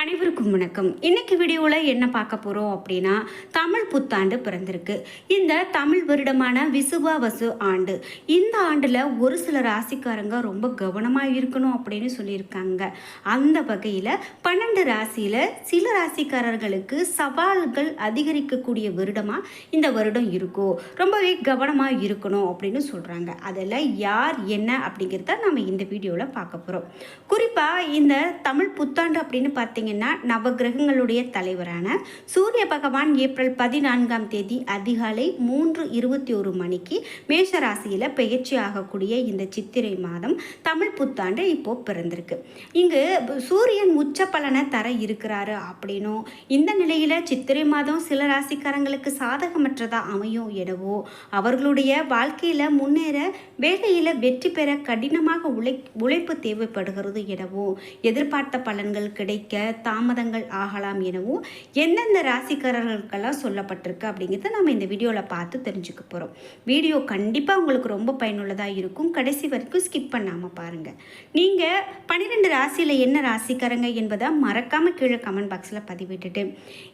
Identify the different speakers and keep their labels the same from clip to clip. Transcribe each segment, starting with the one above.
Speaker 1: அனைவருக்கும் வணக்கம். இன்னைக்கு வீடியோவில் என்ன பார்க்க போகிறோம் அப்படின்னா தமிழ் புத்தாண்டு பிறந்திருக்கு. இந்த தமிழ் வருடமான விசுவாவசு ஆண்டு. இந்த ஆண்டில் ஒரு சில ராசிக்காரங்க ரொம்ப கவனமாக இருக்கணும் அப்படின்னு சொல்லியிருக்காங்க. அந்த வகையில் பன்னெண்டு ராசியில் சில ராசிக்காரர்களுக்கு சவால்கள் அதிகரிக்கக்கூடிய வருடமாக இந்த வருடம் இருக்கும் ரொம்பவே கவனமாக இருக்கணும் அப்படின்னு சொல்கிறாங்க அதெல்லாம் யார் என்ன அப்படிங்கிறத நம்ம இந்த வீடியோவில் பார்க்க போகிறோம் குறிப்பாக இந்த தமிழ் புத்தாண்டு அப்படின்னு பார்த்தீங்கன்னா நவகிரகங்களுடைய தலைவரான சூரிய பகவான் ஏப்ரல் பதினான்காம் தேதி அதிகாலை மூன்று இருபத்தி ஒரு மணிக்கு மேஷ ராசியில் பெயர்ச்சி ஆகக்கூடிய இந்த சித்திரை மாதம் தமிழ் புத்தாண்டு இப்போ பிறந்திருக்கு. இங்கு சூரியன் உச்ச பலனை தர இருக்கிறாரு அப்படின்னும் இந்த நிலையில் சித்திரை மாதம் சில ராசிக்காரங்களுக்கு சாதகமற்றதாக அமையும் எனவோ அவர்களுடைய வாழ்க்கையில் முன்னேற வேலையில் வெற்றி பெற கடினமாக உழை உழைப்பு தேவைப்படுகிறது எனவோ எதிர்பார்த்த பலன்கள் கிடைக்க தாமதங்கள் ஆகலாம் எனவும் எந்தெந்த ராசிக்காரர்களுக்கெல்லாம் சொல்லப்பட்டிருக்கு அப்படிங்கிறத நம்ம இந்த வீடியோவில் பார்த்து தெரிஞ்சுக்க போகிறோம் வீடியோ கண்டிப்பாக உங்களுக்கு ரொம்ப பயனுள்ளதாக இருக்கும். கடைசி வரைக்கும் ஸ்கிப் பண்ணாமல் பாருங்கள் நீங்கள் பன்னிரெண்டு ராசியில் என்ன ராசிக்காரங்க என்பதை மறக்காமல் கீழே கமெண்ட் பாக்ஸில் பதிவிட்டுட்டு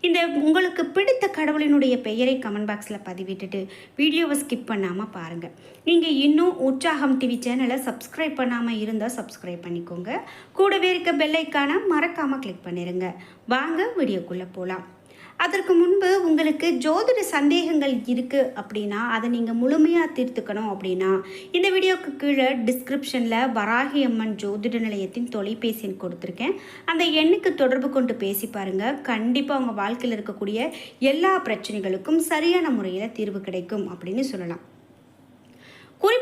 Speaker 1: இந்த உங்களுக்கு பிடித்த கடவுளினுடைய பெயரை கமெண்ட் பாக்ஸில் பதிவிட்டுட்டு வீடியோவை ஸ்கிப் பண்ணாமல் பாருங்கள் நீங்கள் இன்னும் உற்சாகம் டிவி சேனலை சப்ஸ்கிரைப் பண்ணாமல் இருந்தால் சப்ஸ்கிரைப் பண்ணிக்கோங்க. கூடவே இருக்க பெல்லைக்கான மறக்காமல் கிளிக் பண்ணிடுங்க வாங்க வீடியோக்குள்ளே போகலாம் அதற்கு முன்பு உங்களுக்கு ஜோதிட சந்தேகங்கள் இருக்குது அப்படின்னா அதை நீங்கள் முழுமையாக தீர்த்துக்கணும் அப்படின்னா இந்த வீடியோக்கு கீழே டிஸ்கிரிப்ஷனில் வராகி அம்மன் ஜோதிட நிலையத்தின் தொலைபேசி எண் கொடுத்துருக்கேன். அந்த எண்ணுக்கு தொடர்பு கொண்டு பேசி பாருங்கள் கண்டிப்பாக உங்கள் வாழ்க்கையில் இருக்கக்கூடிய எல்லா பிரச்சனைகளுக்கும் சரியான முறையில் தீர்வு கிடைக்கும் அப்படின்னு சொல்லலாம்.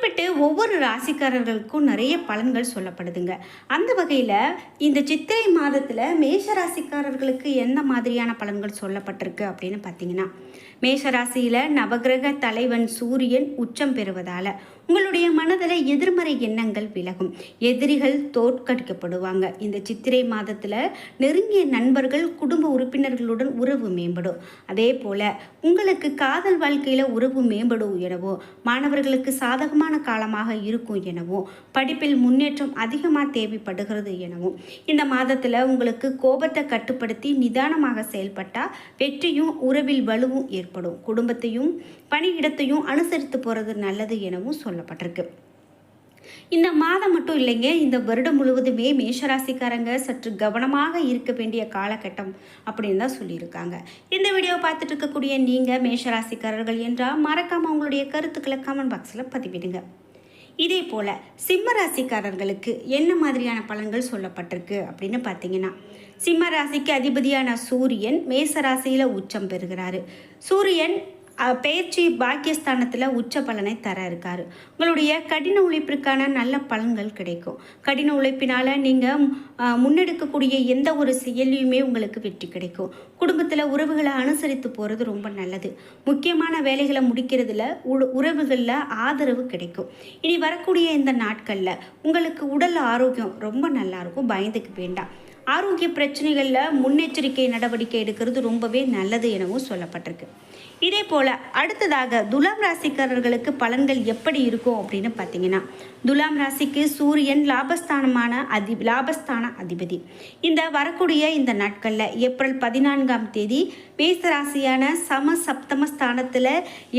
Speaker 1: குறிப்பிட்டு ஒவ்வொரு ராசிக்காரர்களுக்கும் நிறைய பலன்கள் சொல்லப்படுதுங்க. அந்த வகையில் இந்த சித்திரை மாதத்தில் மேஷ ராசிக்காரர்களுக்கு என்ன மாதிரியான பலன்கள் சொல்லப்பட்டிருக்கு அப்படின்னு பார்த்தீங்கன்னா மேஷ ராசியில் நவகிரக தலைவன் சூரியன் உச்சம் பெறுவதால் உங்களுடைய மனதில் எதிர்மறை எண்ணங்கள் விலகும். எதிரிகள் தோற்கடிக்கப்படுவாங்க இந்த சித்திரை மாதத்தில் நெருங்கிய நண்பர்கள் குடும்ப உறுப்பினர்களுடன் உறவு மேம்படும். அதே போல் உங்களுக்கு காதல் வாழ்க்கையில் உறவு மேம்படும் எனவோ மாணவர்களுக்கு சாதகமான காலமாக இருக்கும் எனவும் படிப்பில் முன்னேற்றம் அதிகமாக தேவைப்படுகிறது எனவும். இந்த மாதத்தில் உங்களுக்கு கோபத்தை கட்டுப்படுத்தி நிதானமாக செயல்பட்டால் வெற்றியும் உறவில் வலுவும் ஏற்படும். குடும்பத்தையும் பணியிடத்தையும் அனுசரித்து போகிறது நல்லது எனவும் சொல்லப்பட்டிருக்கு. இந்த மாதம் மட்டும் இல்லைங்க இந்த வருடம் முழுவதுமே மேஷராசிக்காரங்க சற்று கவனமாக இருக்க வேண்டிய காலகட்டம் அப்படின்னு தான் சொல்லியிருக்காங்க. இந்த வீடியோ பார்த்துட்டு இருக்கக்கூடிய நீங்கள் மேஷராசிக்காரர்கள் என்றால் மறக்காமல் உங்களுடைய கருத்துக்களை கமெண்ட் பாக்ஸில் பதிவிடுங்க. இதே போல் சிம்ம ராசிக்காரர்களுக்கு என்ன மாதிரியான பலன்கள் சொல்லப்பட்டிருக்கு அப்படின்னு பார்த்தீங்கன்னா சிம்ம ராசிக்கு அதிபதியான சூரியன் மேச ராசியில் உச்சம் பெறுகிறாரு. சூரியன் அஹ், பெயர்ச்சி பாக்கியஸ்தானத்தில் உச்ச பலனை தர இருக்காரு. உங்களுடைய கடின உழைப்பிற்கான நல்ல பலன்கள் கிடைக்கும். கடின உழைப்பினால் நீங்கள் முன்னெடுக்கக்கூடிய எந்த ஒரு செயலையுமே உங்களுக்கு வெற்றி கிடைக்கும். குடும்பத்தில் உறவுகளை அனுசரித்து போகிறது ரொம்ப நல்லது. முக்கியமான வேலைகளை முடிக்கிறதுல உ- உறவுகளில் ஆதரவு கிடைக்கும். இனி வரக்கூடிய இந்த நாட்களில் உங்களுக்கு உடல் ஆரோக்கியம் ரொம்ப நல்லா இருக்கும். பயந்துக்க வேண்டாம். ஆரோக்கிய பிரச்சனைகளில் முன்னெச்சரிக்கை நடவடிக்கை எடுக்கிறது ரொம்பவே நல்லது எனவும் சொல்லப்பட்டிருக்கு. இதே போல் அடுத்ததாக துலாம் ராசிக்காரர்களுக்கு பலன்கள் எப்படி இருக்கும் அப்படின்னு பார்த்தீங்கன்னா துலாம் ராசிக்கு சூரியன் லாபஸ்தானமான அதி லாபஸ்தான அதிபதி. இந்த வரக்கூடிய இந்த நாட்களில் ஏப்ரல் பதினான்காம் தேதி மேச ராசியான சம சப்தம ஸ்தானத்தில்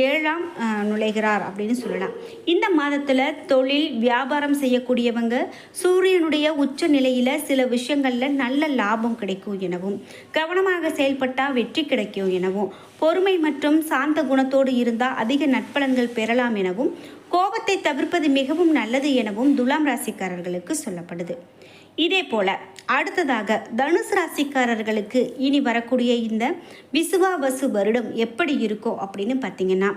Speaker 1: ஏழாம் நுழைகிறார் அப்படின்னு சொல்லலாம். இந்த மாதத்தில் தொழில் வியாபாரம் செய்யக்கூடியவங்க சூரியனுடைய உச்ச நிலையில் சில விஷயங்களில் நல்ல லாபம் கிடைக்கும் எனவும் கவனமாக செயல்பட்டால் வெற்றி கிடைக்கும் எனவும் பொறுமை மற்றும் சாந்த குணத்தோடு இருந்தால் அதிக நட்பலன்கள் பெறலாம் எனவும் கோபத்தை தவிர்ப்பது மிகவும் நல்லது எனவும் துலாம் ராசிக்காரர்களுக்கு சொல்லப்படுது. இதே போல அடுத்ததாக தனுசு ராசிக்காரர்களுக்கு இனி வரக்கூடிய இந்த விசுவாவசு வருடம் எப்படி இருக்கும் அப்படின்னு பார்த்தீங்கன்னா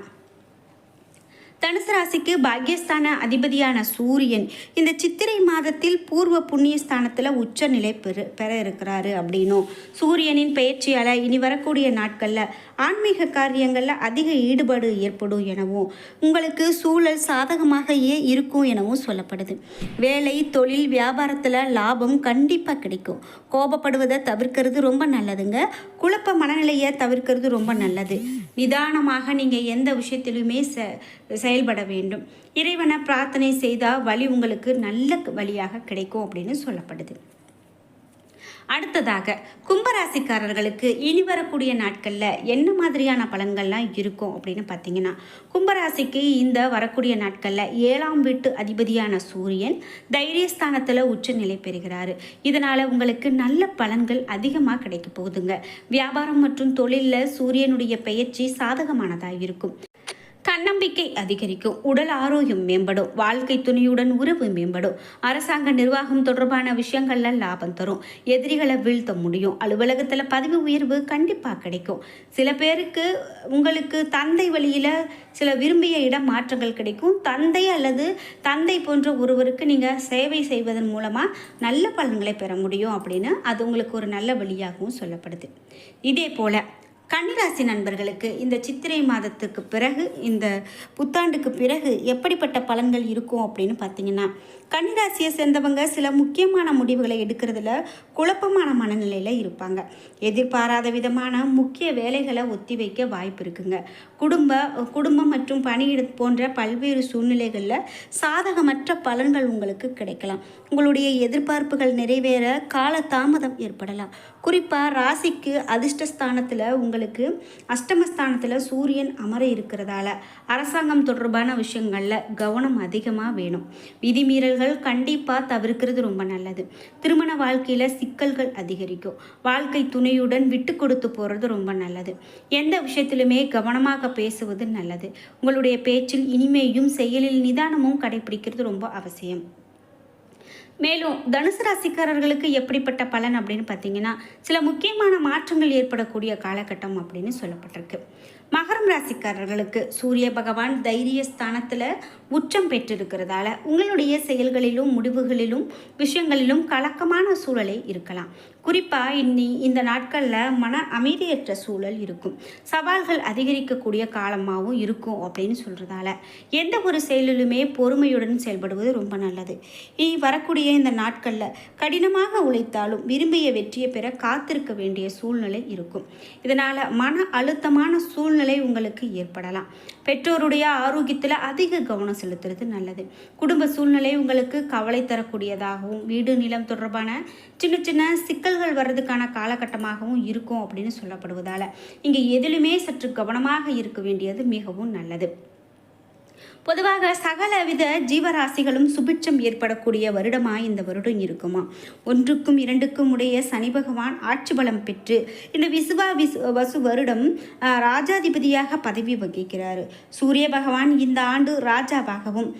Speaker 1: தனுசு ராசிக்கு பாக்யஸ்தான அதிபதியான சூரியன் இந்த சித்திரை மாதத்தில் பூர்வ புண்ணிய ஸ்தானத்தில் உச்ச நிலை பெற இருக்கிறாரு அப்படின்னும். சூரியனின் பயிற்சியால் இனி வரக்கூடிய நாட்களில் ஆன்மீக காரியங்களில் அதிக ஈடுபாடு ஏற்படும் எனவும் உங்களுக்கு சூழல் சாதகமாகவே இருக்கும் எனவும் சொல்லப்படுது. வேலை தொழில் வியாபாரத்தில் லாபம் கண்டிப்பாக கிடைக்கும். கோபப்படுவதை தவிர்க்கிறது ரொம்ப நல்லதுங்க. குழப்ப மனநிலையை தவிர்க்கிறது ரொம்ப நல்லது. நிதானமாக நீங்கள் எந்த விஷயத்திலுமே செ செயல்பட வேண்டும். இறைவனை பிரார்த்தனை செய்தால் வழி உங்களுக்கு நல்ல வழியாக கிடைக்கும் அப்படின்னு சொல்லப்படுது. அடுத்ததாக கும்பராசிக்காரர்களுக்கு இனி வரக்கூடிய நாட்களில் என்ன மாதிரியான பலன்கள்லாம் இருக்கும் அப்படின்னு பார்த்தீங்கன்னா கும்பராசிக்கு இந்த வரக்கூடிய நாட்களில் ஏழாம் வீட்டு அதிபதியான சூரியன் தைரியஸ்தானத்தில் உச்ச நிலை பெறுகிறாரு. இதனால் உங்களுக்கு நல்ல பலன்கள் அதிகமாக கிடைக்க போகுதுங்க. வியாபாரம் மற்றும் தொழிலில் சூரியனுடைய பெயர்ச்சி சாதகமானதாக இருக்கும். தன்னம்பிக்கை அதிகரிக்கும். உடல் ஆரோக்கியம் மேம்படும். வாழ்க்கை துணையுடன் உறவு மேம்படும். அரசாங்க நிர்வாகம் தொடர்பான விஷயங்கள்ல லாபம் தரும். எதிரிகளை வீழ்த்த முடியும். அலுவலகத்தில் பதவி உயர்வு கண்டிப்பாக கிடைக்கும். சில பேருக்கு உங்களுக்கு தந்தை வழியில் சில விரும்பிய இடம் மாற்றங்கள் கிடைக்கும். தந்தை அல்லது தந்தை போன்ற ஒருவருக்கு நீங்கள் சேவை செய்வதன் மூலமாக நல்ல பலன்களை பெற முடியும் அப்படின்னு அது உங்களுக்கு ஒரு நல்ல வழியாகவும் சொல்லப்படுது. இதே போல் கன்னிராசி நண்பர்களுக்கு இந்த சித்திரை மாதத்துக்கு பிறகு இந்த புத்தாண்டுக்கு பிறகு எப்படிப்பட்ட பலன்கள் இருக்கும் அப்படின்னு பார்த்தீங்கன்னா கன்னிராசியை சேர்ந்தவங்க சில முக்கியமான முடிவுகளை எடுக்கிறதுல குழப்பமான மனநிலையில் இருப்பாங்க. எதிர்பாராத விதமான முக்கிய வேலைகளை ஒத்தி வைக்க வாய்ப்பு இருக்குங்க. குடும்ப குடும்பம் மற்றும் பணியிட போன்ற பல்வேறு சூழ்நிலைகளில் சாதகமற்ற பலன்கள் உங்களுக்கு கிடைக்கலாம். உங்களுடைய எதிர்பார்ப்புகள் நிறைவேற கால தாமதம் ஏற்படலாம். குறிப்பாக ராசிக்கு அதிர்ஷ்டஸ்தானத்தில் உங்களுக்கு அஷ்டமஸ்தானத்தில் சூரியன் அமர இருக்கிறதால அரசாங்கம் தொடர்பான விஷயங்களில் கவனம் அதிகமாக வேணும். விதிமீறல்கள் கண்டிப்பாக தவிர்க்கிறது ரொம்ப நல்லது. திருமண வாழ்க்கையில் சிக்கல்கள் அதிகரிக்கும். வாழ்க்கை துணையுடன் விட்டு கொடுத்து போகிறது ரொம்ப நல்லது. எந்த விஷயத்திலுமே கவனமாக பேசுவது நல்லது. உங்களுடைய பேச்சில் இனிமையும் செயலில் நிதானமும் கடைபிடிக்கிறது ரொம்ப அவசியம். மேலும் தனுசு ராசிக்காரர்களுக்கு எப்படிப்பட்ட பலன் அப்படின்னு பார்த்தீங்கன்னா சில முக்கியமான மாற்றங்கள் ஏற்படக்கூடிய காலகட்டம் அப்படின்னு சொல்லப்பட்டிருக்கு. மகரம் ராசிக்காரர்களுக்கு சூரிய பகவான் தைரிய ஸ்தானத்தில் உச்சம் பெற்றிருக்கிறதால உங்களுடைய செயல்களிலும் முடிவுகளிலும் விஷயங்களிலும் கலக்கமான சூழலே இருக்கலாம். குறிப்பாக இன்னி இந்த நாட்களில் மன அமைதியற்ற சூழல் இருக்கும். சவால்கள் அதிகரிக்கக்கூடிய காலமாகவும் இருக்கும் அப்படின்னு சொல்கிறதால எந்த ஒரு செயலிலுமே பொறுமையுடன் செயல்படுவது ரொம்ப நல்லது. இனி வரக்கூடிய இந்த நாட்களில் கடினமாக உழைத்தாலும் விரும்பிய வெற்றியை பெற காத்திருக்க வேண்டிய சூழ்நிலை இருக்கும். இதனால் மன அழுத்தமான சூழ்நிலை உங்களுக்கு ஏற்படலாம். பெற்றோருடைய ஆரோக்கியத்தில் அதிக கவனம் செலுத்துறது நல்லது. குடும்ப சூழ்நிலை உங்களுக்கு கவலை தரக்கூடியதாகவும் வீடு நிலம் தொடர்பான சின்ன சின்ன சிக்கல்கள் வர்றதுக்கான காலகட்டமாகவும் இருக்கும் அப்படின்னு சொல்லப்படுவதால் இங்கே எதிலுமே சற்று கவனமாக இருக்க வேண்டியது மிகவும் நல்லது. பொதுவாக சகலவித ஜீவராசிகளும் சுபிட்சம் ஏற்படக்கூடிய வருடமாக இந்த வருடம் இருக்குமா? ஒன்றுக்கும் இரண்டுக்கும் உடைய சனி பகவான் ஆட்சி பலம் பெற்று இந்த விசுவா விசு வசு வருடம் ராஜாதிபதியாக பதவி வகிக்கிறார். சூரிய பகவான் இந்த ஆண்டு ராஜாவாகவும்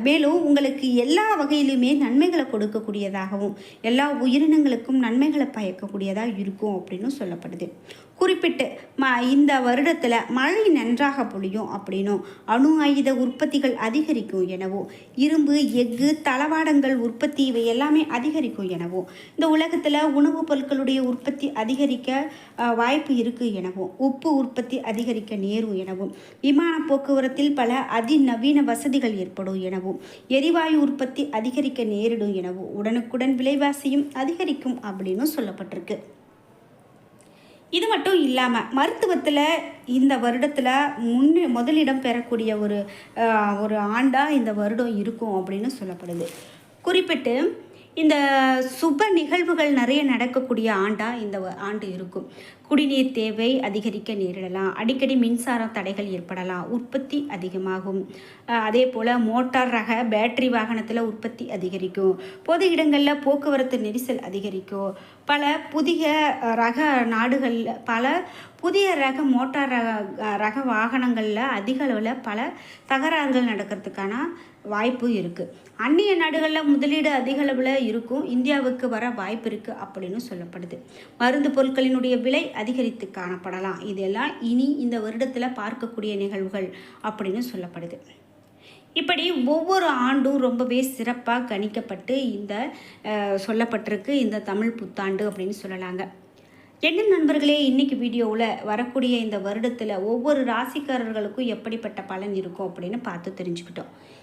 Speaker 1: மேலும் உங்களுக்கு எல்லா வகையிலுமே நன்மைகளை கொடுக்கக்கூடியதாகவும் எல்லா உயிரினங்களுக்கும் நன்மைகளை பயக்கக்கூடியதாக இருக்கும் அப்படின்னு சொல்லப்படுது. குறிப்பிட்டு ம இந்த வருடத்தில் மழை நன்றாக பொழியும் அப்படின்னும் அணு ஆயுத உற்பத்திகள் அதிகரிக்கும் எனவும் இரும்பு எஃகு தளவாடங்கள் உற்பத்தி இவை எல்லாமே அதிகரிக்கும் எனவும் இந்த உலகத்தில் உணவுப் பொருட்களுடைய உற்பத்தி அதிகரிக்க வாய்ப்பு இருக்குது எனவும் உப்பு உற்பத்தி அதிகரிக்க நேரும் எனவும் விமான போக்குவரத்தில் பல அதிநவீன வசதிகள் ஏற்படும் எனவும் எரிவாயு உற்பத்தி அதிகரிக்க நேரிடும் எனவும் உடனுக்குடன் விலைவாசியும் அதிகரிக்கும் அப்படின்னு சொல்லப்பட்டிருக்கு. இது மட்டும் இல்லாமல் மருத்துவத்தில் இந்த வருடத்தில் முன்னே முதலிடம் பெறக்கூடிய ஒரு ஒரு ஆண்டாக இந்த வருடம் இருக்கும் அப்படின்னு சொல்லப்படுது. குறிப்பிட்டு இந்த சுப நிகழ்வுகள் நிறைய நடக்கக்கூடிய ஆண்டாக இந்த ஆண்டு இருக்கும். குடிநீர் தேவை அதிகரிக்க நேரிடலாம். அடிக்கடி மின்சார தடைகள் ஏற்படலாம். உற்பத்தி அதிகமாகும். அதே போல் மோட்டார் ரக பேட்டரி வாகனத்தில் உற்பத்தி அதிகரிக்கும். பொது இடங்களில் போக்குவரத்து நெரிசல் அதிகரிக்கும். பல புதிய ரக நாடுகளில் பல புதிய ரக மோட்டார் ரக ரக வாகனங்களில் அதிக அளவில் பல தகராறுகள் நடக்கிறதுக்கான வாய்ப்பு இருக்குது அந்நிய நாடுகளில் முதலீடு அதிக அளவில் இருக்கும். இந்தியாவுக்கு வர வாய்ப்பு இருக்குது அப்படின்னு சொல்லப்படுது. மருந்து பொருட்களினுடைய விலை அதிகரித்து காணப்படலாம். இதெல்லாம் இனி இந்த வருடத்தில் பார்க்கக்கூடிய நிகழ்வுகள் அப்படின்னு சொல்லப்படுது. இப்படி ஒவ்வொரு ஆண்டும் ரொம்பவே சிறப்பாக கணிக்கப்பட்டு இந்த சொல்லப்பட்டிருக்கு இந்த தமிழ் புத்தாண்டு அப்படின்னு சொல்லலாங்க. என்ன நண்பர்களே இன்றைக்கி வீடியோவில் வரக்கூடிய இந்த வருடத்தில் ஒவ்வொரு ராசிக்காரர்களுக்கும் எப்படிப்பட்ட பலன் இருக்கும் அப்படின்னு பார்த்து தெரிஞ்சுக்கிட்டோம்.